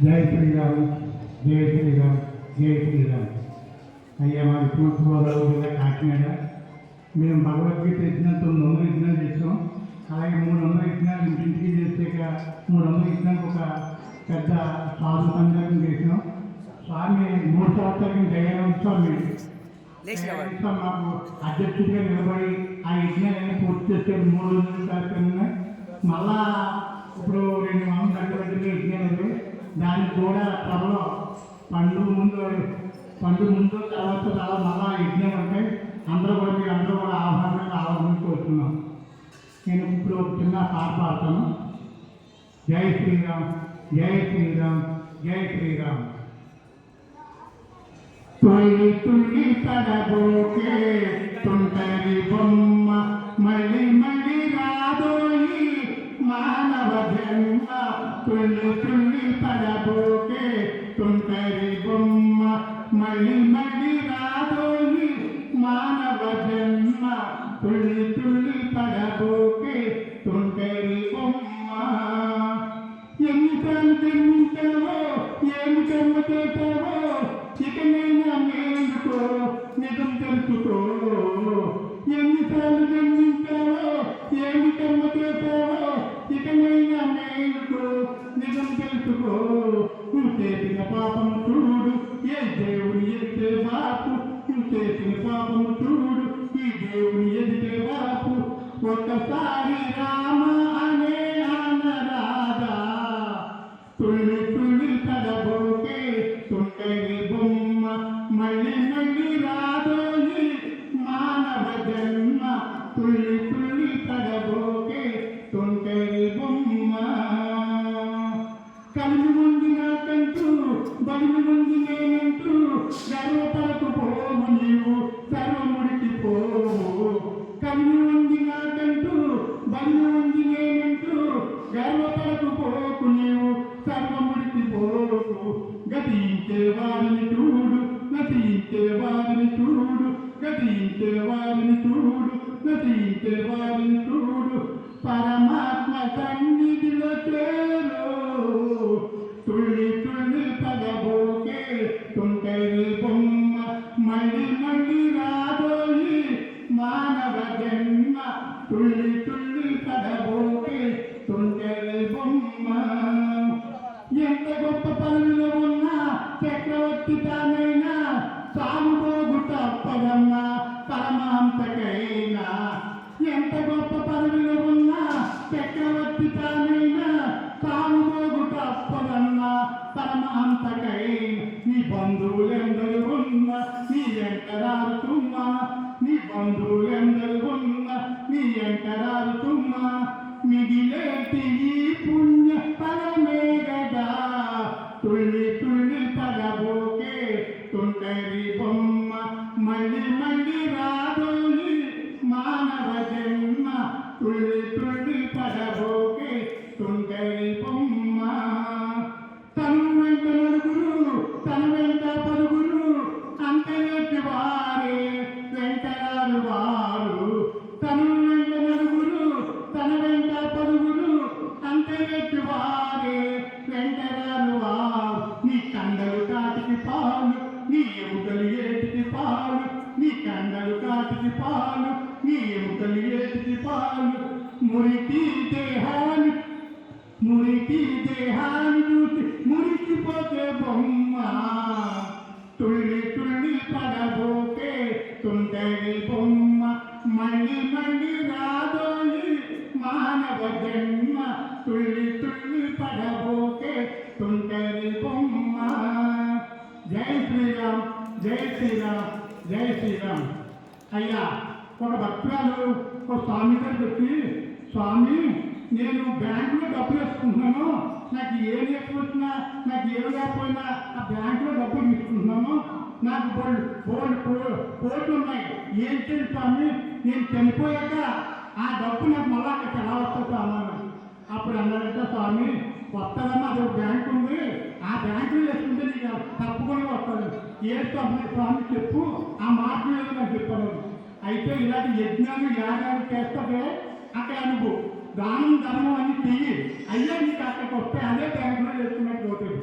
జై శ్రీరామ్ జై శ్రీరామ్ జై శ్రీరామ్. అయ్యా మాది తూర్పుగోదావరి జిల్లా కాకినాడ. మేము భగవద్గీత ఇచ్చిన తొమ్మిది వందలు ఇచ్చినా చేసాం అలాగే మూడు వందలు ఇచ్చినా ఇంటింటికి చేసాక మూడు వందలు ఇచ్చినాక ఒక పెద్ద సాధు సంఘటన చేసాం స్వామి మూడు సంవత్సరాలకి దయానంద స్వామి. మాకు అధ్యక్షుడిగా నిలబడి ఆ యజ్ఞాన్ని పూర్తి చేసే మూడు రోజులు కార్యక్రమం మళ్ళా ఇప్పుడు రెండు వందల గంటల దగ్గర యజ్ఞాలు దానికి కూడా త్వరలో పండు ముందు పండు ముందు తర్వాత చాలా మళ్ళా యజ్ఞం ఉంటాయి అందరూ కూడా మీరు అందరూ కూడా ఆహ్వానం రావాలని కోరుతున్నాం. నేను ఇప్పుడు ఒక చిన్న పాట పాడతాను. జై శ్రీరామ్ జై శ్రీరామ్ జై శ్రీరామ్. తొలి తుల్లి తడబోకే తుంటరి బొమ్మ మళ్ళీ మళ్ళీ రాదోయి మానవ జన్మ తుల్లి తుల్లి పడబోకే తుంటరి బొమ్మ. మళ్ళీ మళ్ళీ రాదోయి మానవ జన్మ తుల్లి తుల్లి పడబోకే తుంటరి బొమ్మ. ఎన్నిసార్లు జన్మించావో ఏమి కర్మ మేలుకో నిజం తెలుసుకో. చేసిన పాపం చూడు ఏ దేవుని ఎత్తే బాపు చేసిన పాపం చూడు ఈ దేవుని ఎదిగే బాపు ఒక్కసారి రామ బలిమి ముందు నేనంటూ గర్వపడకు పోము నీవు సర్వముడికి పోవు కలిమి ఉంది నాకంటూ బలిమి ఉంది నేనంటూ గర్వపడకు పోకు నీవు సర్వముడికి పోకు గతించే వారిని చూడు నటించే వారిని చూడు గతించే వారిని చూడు నటించే వారిని చూడు. పరమాత్మ సంగ బొమ్మ మళ్ళీ మళ్ళీ రాదోయి మానవ జన్మ తుళ్ళి తుళ్ళి పదబోకే తుంటరి బొమ్మ. ఎంత గొప్ప పనులు ఉన్నా చక్రవర్తి తానైనా సాగుబోగు తప్పదన్నా పరమాంతకైనా. ఎంత గొప్ప పదవిలో ఉన్నా చక్రవర్తి తా నీ మీ ఉన్నా నీ ఎంకరారుతున్నా మిగిలేటి ఈ పుణ్య ఫలమే గదా. తుళ్ళి తుళ్ళి పడబోకే తుండరి బొమ్మ మళ్ళీ మళ్ళీ రాదోయి మానవ జన్మ. తుళ్ళి తుళ్ళి పడబోకే తుండరి బొమ్మ. కండలు కాటికి పాలు నీ ఎముకలు ఏటికి పాలు మురికి దేహాన్ని మురికి దేహాన్ని చూసి మురికిపోతే బొమ్మ తుళ్ళి తుళ్ళి పడబోకే తుంటరి బొమ్మ మళ్ళీ మళ్ళీ రాదోయి మానవ జన్మ తుళ్ళి తుళ్ళి పడబోకే తుంటరి బొమ్మ జై శ్రీరామ్ జై శ్రీరామ్ జై శ్రీరామ్ అయ్యా ఒక భక్తురాలు ఒక స్వామి గారు చెప్పి స్వామి నేను బ్యాంకులో డబ్బులు వేసుకుంటున్నాను. నాకు ఏం ఎక్కువచ్చినా నాకు ఏం లేకపోయినా ఆ బ్యాంకులో డబ్బులు తీసుకుంటున్నాను. నాకు బోల్డ్ బోల్డ్ కోట్లు ఉన్నాయి. ఏం చేయాలి స్వామి? నేను చనిపోయాక ఆ డబ్బు నాకు మళ్ళీ అక్కడికి ఎలా వస్తుంది అన్నాను అప్పుడు అన్నాడంటే స్వామి వస్తానమ్మా అది ఒక బ్యాంక్ ఉంది ఆ బ్యాంకులో వేసుకుంటే నీకు తప్పకుండా వస్తుంది ఏ స్వామి స్వామి చెప్పు ఆ మాట నాకు చెప్పాను అయితే ఇలాంటి యజ్ఞాలు యాగాలు చేస్తే అక్కడ అనుభవం దానం ధర్మం అని చెయ్యి అయ్యా నీకు అక్కడికి వస్తే అదే బ్యాంకులో వేసుకున్నట్టు అవుతుంది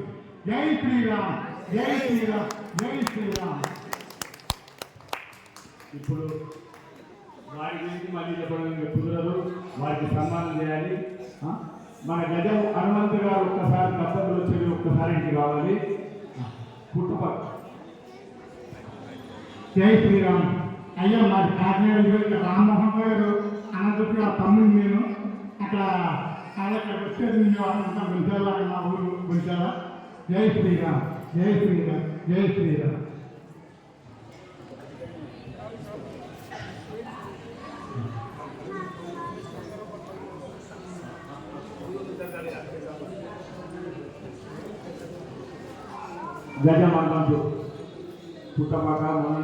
జై శ్రీరామ్ జై శ్రీరామ్ జై శ్రీరామ్. ఇప్పుడు వారి గురించి మళ్ళీ చెప్పడం కుదరదు. వారికి సన్మానం చేయాలి? మన గజం హనుమంతు గారు ఒక్కసారి దంపతులు వచ్చేది ఒక్కసారి ఇంటికి రావాలి. పుట్టుపక్క జై శ్రీరామ్ అయ్యా మాది కాకినాడ జిల్లా రామ్మోహన్ గారు అనంతపురం ఆ తమ్ముడు నేను అక్కడ ఆయన అక్కడ వచ్చేది నేను అనుకుంటా గుంజాల మా ఊరు గుంజాల జై శ్రీరామ్ జై శ్రీరామ్ జై శ్రీరామ్ గజం హనుమంతు పుట్టపక్క మొన్న